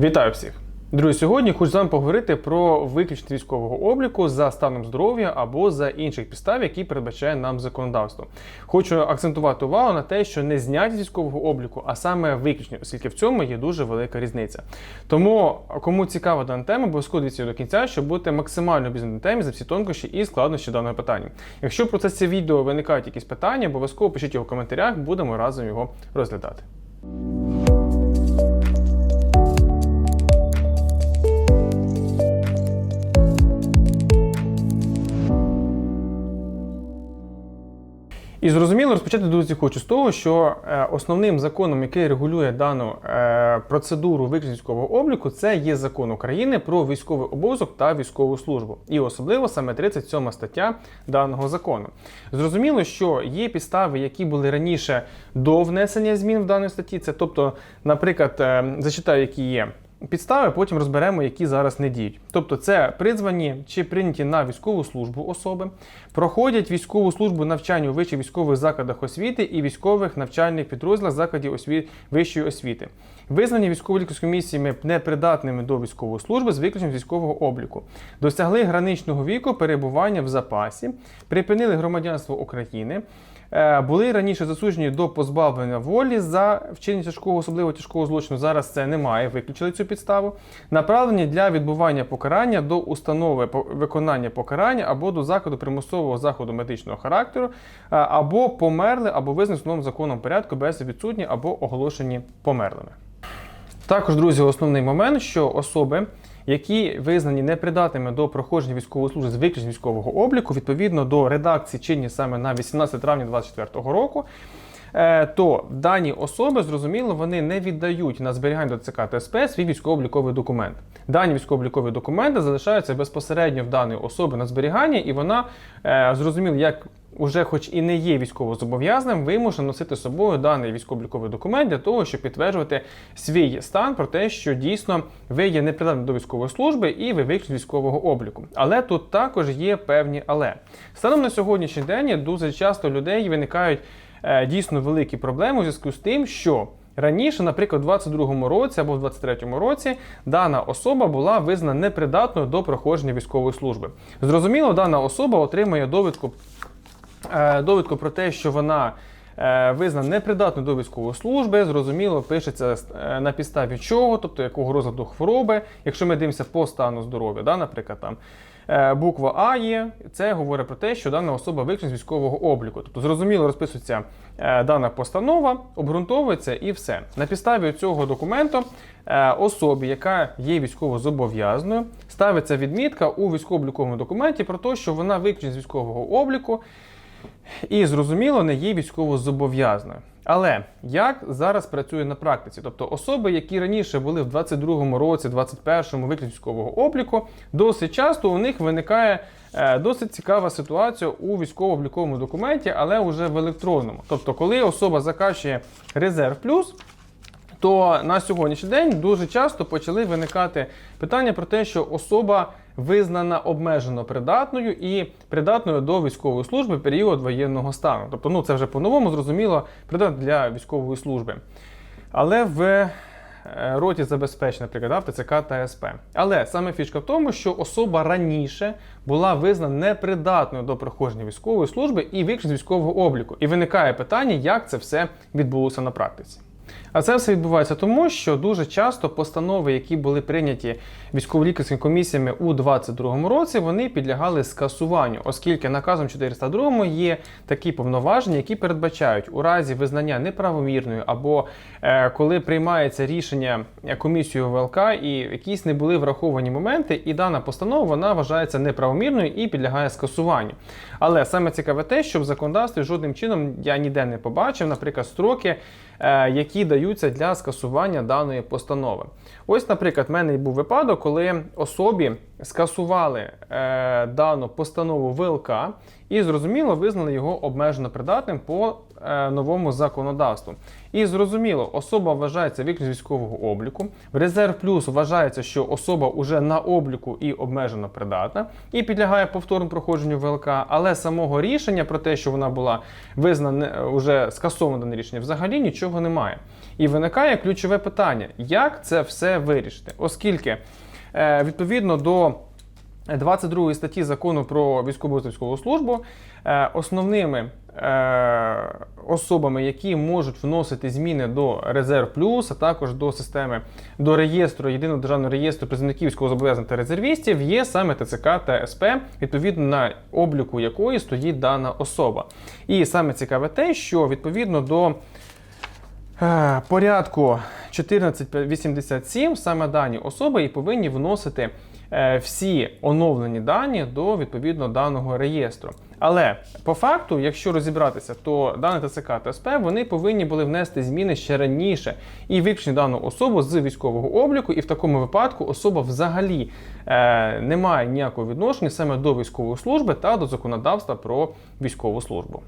Вітаю всіх! Друзі, сьогодні хочу з вами поговорити про виключення військового обліку за станом здоров'я або за інших підстав, які передбачає нам законодавство. Хочу акцентувати увагу на те, що не зняття військового обліку, а саме виключення, оскільки в цьому є дуже велика різниця. Тому, кому цікава дана тема, обов'язково дивіться до кінця, щоб бути максимально обізнані темі за всі тонкощі і складнощі даного питання. Якщо в процесі відео виникають якісь питання, обов'язково пишіть його в коментарях, будемо разом його розглядати. І зрозуміло розпочати друзі хочу з того, що е, основним законом, який регулює дану е, процедуру виключення обліку, це є закон України про військовий обов'язок та військову службу, і особливо саме 37 стаття даного закону. Зрозуміло, що є підстави, які були раніше до внесення змін в даній статті. Це, тобто, наприклад, е, зачитаю, які є. Підстави потім розберемо, які зараз не діють. Тобто, це призвані чи прийняті на військову службу особи, проходять військову службу навчання у вищих військових закладах освіти і військових навчальних підрозділах закладів осві... вищої освіти, визнані військово-лікарськими комісіями непридатними до військової служби з виключенням військового обліку, досягли граничного віку перебування в запасі, припинили громадянство України. Е, Були раніше засуджені до позбавлення волі за вчинення тяжкого, особливо тяжкого злочину. Зараз це немає, виключили цю підставу. Направлені для відбування покарання до установи виконання покарання або до заходу примусового заходу медичного характеру, е, або померли, або визнані в законом порядку без відсутні або оголошені померлими. Також, друзі, основний момент, що особи, які визнані непридатними до проходження військової служби з виключенням військового обліку, відповідно до редакції чинні саме на 18 травня 2024 року. е, То дані особи, зрозуміло, вони не віддають на зберігання до ЦК та свій військово-обліковий документ. Дані військово-облікові документи залишаються безпосередньо в даної особи на зберігання, і вона е, зрозуміло, як уже хоч і не є військовозобов'язаним, вимушена носити з собою даний військово-обліковий документ для того, щоб підтверджувати свій стан про те, що дійсно ви є непридатним до військової служби і ви виключені з військового обліку. Але тут також є певні але. Станом на сьогоднішній день дуже часто людей виникають е, дійсно великі проблеми у зв'язку з тим, що Раніше, наприклад, у 22-му році або в 23-му році дана особа була визнана непридатною до проходження військової служби. Зрозуміло, дана особа отримує довідку довідку про те, що вона е, визнана непридатною до військової служби. Зрозуміло, пишеться е, на підставі чого, тобто якого розладу хвороби. Якщо ми дивимося по стану здоров'я, да, наприклад, там. е, Буква А є, це говорить про те, що дана особа виключена з військового обліку. Тобто, зрозуміло, розписується е, дана постанова, обґрунтовується і все. На підставі цього документу е, особі, яка є військовозобов'язаною, ставиться відмітка у військово-обліковому документі про те, що вона виключена з військового обліку і зрозуміло не є військовозобов'язаною. Але як зараз працює на практиці? Тобто особи, які раніше були в 22-му році, 21-му виключно військового обліку, досить часто у них виникає е, досить цікава ситуація у військово-обліковому документі, але вже в електронному. Тобто, коли особа закачує резерв плюс, то на сьогоднішній день дуже часто почали виникати питання про те, що особа визнана обмежено придатною і придатною до військової служби період воєнного стану. Тобто, ну це вже по-новому зрозуміло, придатна для військової служби. Але в е, роті забезпечень, наприклад, да, в ТЦК та СП. Але саме фішка в тому, що особа раніше була визнана непридатною до проходження військової служби і виключена з військового обліку. І виникає питання, як це все відбулося на практиці. А це все відбувається тому, що дуже часто постанови, які були прийняті військово-лікарськими комісіями у 2022 році, вони підлягали скасуванню, оскільки наказом 402 є такі повноваження, які передбачають у разі визнання неправомірною або е, коли приймається рішення комісією ВЛК і якісь не були враховані моменти, і дана постанова вона вважається неправомірною і підлягає скасуванню. Але саме цікаве те, що в законодавстві жодним чином я ніде не побачив, наприклад, строки, е, які даються для скасування даної постанови. Ось, наприклад, в мене був випадок, коли особі скасували е, дану постанову ВЛК і зрозуміло визнали його обмежено придатним по новому законодавству. І зрозуміло, особа вважається виключно військового обліку. В резерв плюс вважається, що особа вже на обліку і обмежено придатна і підлягає повторному проходженню ВЛК, але самого рішення про те, що вона була визнана вже скасована дане рішення, взагалі нічого немає. І виникає ключове питання: як це все вирішити, оскільки е, відповідно до 22 статті закону про військову та військову службу е, основними е, особами, які можуть вносити зміни до резерв плюс, а також до системи до реєстру єдиного державного реєстру призовників військовозобов'язаних та резервістів, є саме ТЦК та СП, відповідно на обліку якої стоїть дана особа. І саме цікаве те, що відповідно до Е, порядку 1487 саме дані особи і повинні вносити е, всі оновлені дані до відповідно даного реєстру. Але по факту, якщо розібратися, то дане ТЦК та СП вони повинні були внести зміни ще раніше і виключити дану особу з військового обліку, і в такому випадку особа взагалі е, не має ніякого відношення саме до військової служби та до законодавства про військову службу.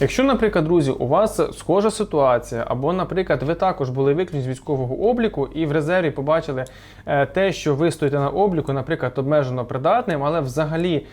Якщо, наприклад, друзі, у вас схожа ситуація, або, наприклад, ви також були виключені з військового обліку і в резерві побачили е, те, що ви стоїте на обліку, наприклад, обмежено придатним, але взагалі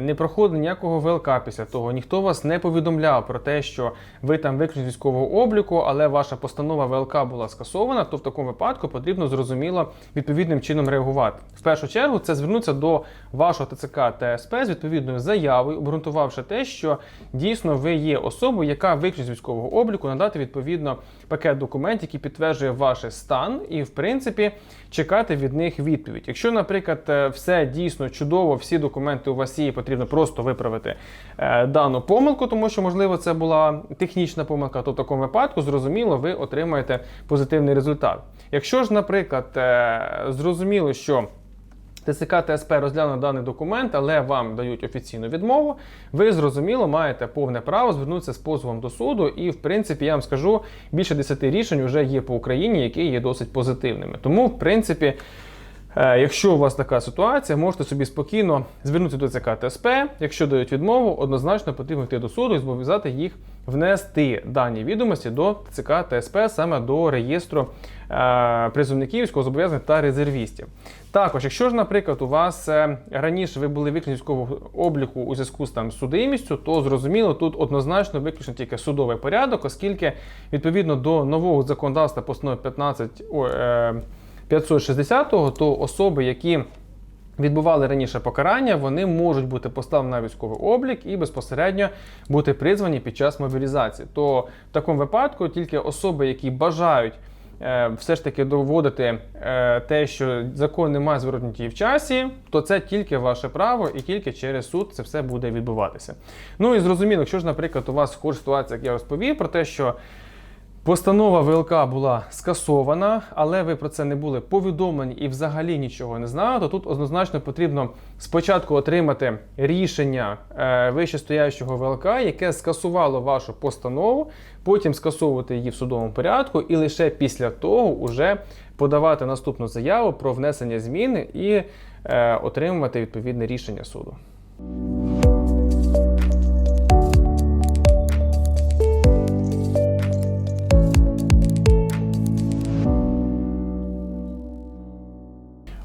не проходить ніякого ВЛК після того, ніхто вас не повідомляв про те, що ви там виключені з військового обліку, але ваша постанова ВЛК була скасована, то в такому випадку потрібно зрозуміло відповідним чином реагувати. В першу чергу це звернутися до вашого ТЦК та з відповідною заявою, обґрунтувавши те, що дійсно ви є особою, яка виключить з військового обліку, надати відповідно пакет документів, який підтверджує ваш стан, і в принципі чекати від них відповідь. Якщо, наприклад, е, все дійсно чудово, всі документи у вас є, потрібно просто виправити е, дану помилку, тому що можливо це була технічна помилка, то в такому випадку зрозуміло, ви отримаєте позитивний результат. Якщо ж, наприклад, е, зрозуміло, що ТСК ТСП розгляне даний документ, але вам дають офіційну відмову. Ви зрозуміло маєте повне право звернутися з позовом до суду. І, в принципі, я вам скажу, більше 10 рішень вже є по Україні, які є досить позитивними. Тому, в принципі. Е, Якщо у вас така ситуація, можете собі спокійно звернутися до ЦК ТСП. Якщо дають відмову, однозначно потрібно йти до суду і зобов'язати їх внести дані відомості до ЦК ТСП саме до реєстру е, призовників, військовозобов'язаних та резервістів. Також, якщо ж, наприклад, у вас е, раніше ви були виключені військового обліку у зв'язку з там судимістю, то зрозуміло, тут однозначно виключно тільки судовий порядок, оскільки відповідно до нового законодавства постанови 15. о, е, 560-го, то особи, які відбували раніше покарання, вони можуть бути поставлені на військовий облік і безпосередньо бути призвані під час мобілізації. То в такому випадку тільки особи, які бажають е, все ж таки доводити е, те, що закон не має зворотній в часі, то це тільки ваше право і тільки через суд це все буде відбуватися. Ну і зрозуміло, якщо ж, наприклад, у вас схожа ситуація, як я розповів, про те, що Постанова ВЛК була скасована, але ви про це не були повідомлені і взагалі нічого не знали, то тут однозначно потрібно спочатку отримати рішення е, вищестоящого ВЛК, яке скасувало вашу постанову, потім скасовувати її в судовому порядку, і лише після того вже подавати наступну заяву про внесення зміни і е, отримувати відповідне рішення суду.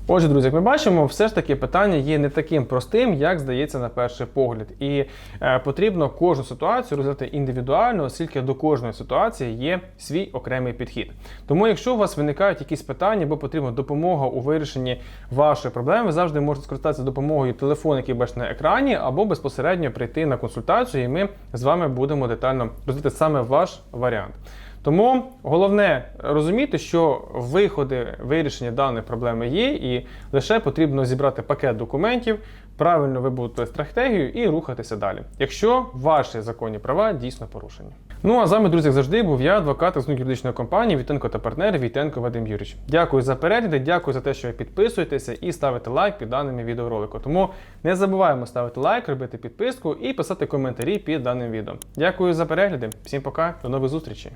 Отже, друзі, як ми бачимо, все ж таки питання є не таким простим, як здається на перший погляд. І е, потрібно кожну ситуацію розглядати індивідуально, оскільки до кожної ситуації є свій окремий підхід. Тому, якщо у вас виникають якісь питання або потрібна допомога у вирішенні вашої проблеми, ви завжди можете скористатися допомогою телефону, який бачите на екрані, або безпосередньо прийти на консультацію, і ми з вами будемо детально розглядати саме ваш варіант. Тому головне розуміти, що виходи вирішення даної проблеми є, і лише потрібно зібрати пакет документів, правильно вибудувати стратегію і рухатися далі, якщо ваші законні права дійсно порушені. Ну а з вами, друзі, завжди був я, адвокат з юридичної компанії Вітенко та партнери Вітенко Вадим Юрійович. Дякую за перегляди, дякую за те, що ви підписуєтеся і ставите лайк під даними відеоролику. Тому не забуваємо ставити лайк, робити підписку і писати коментарі під даним відео. Дякую за перегляди, всім пока, до нових зустрічей.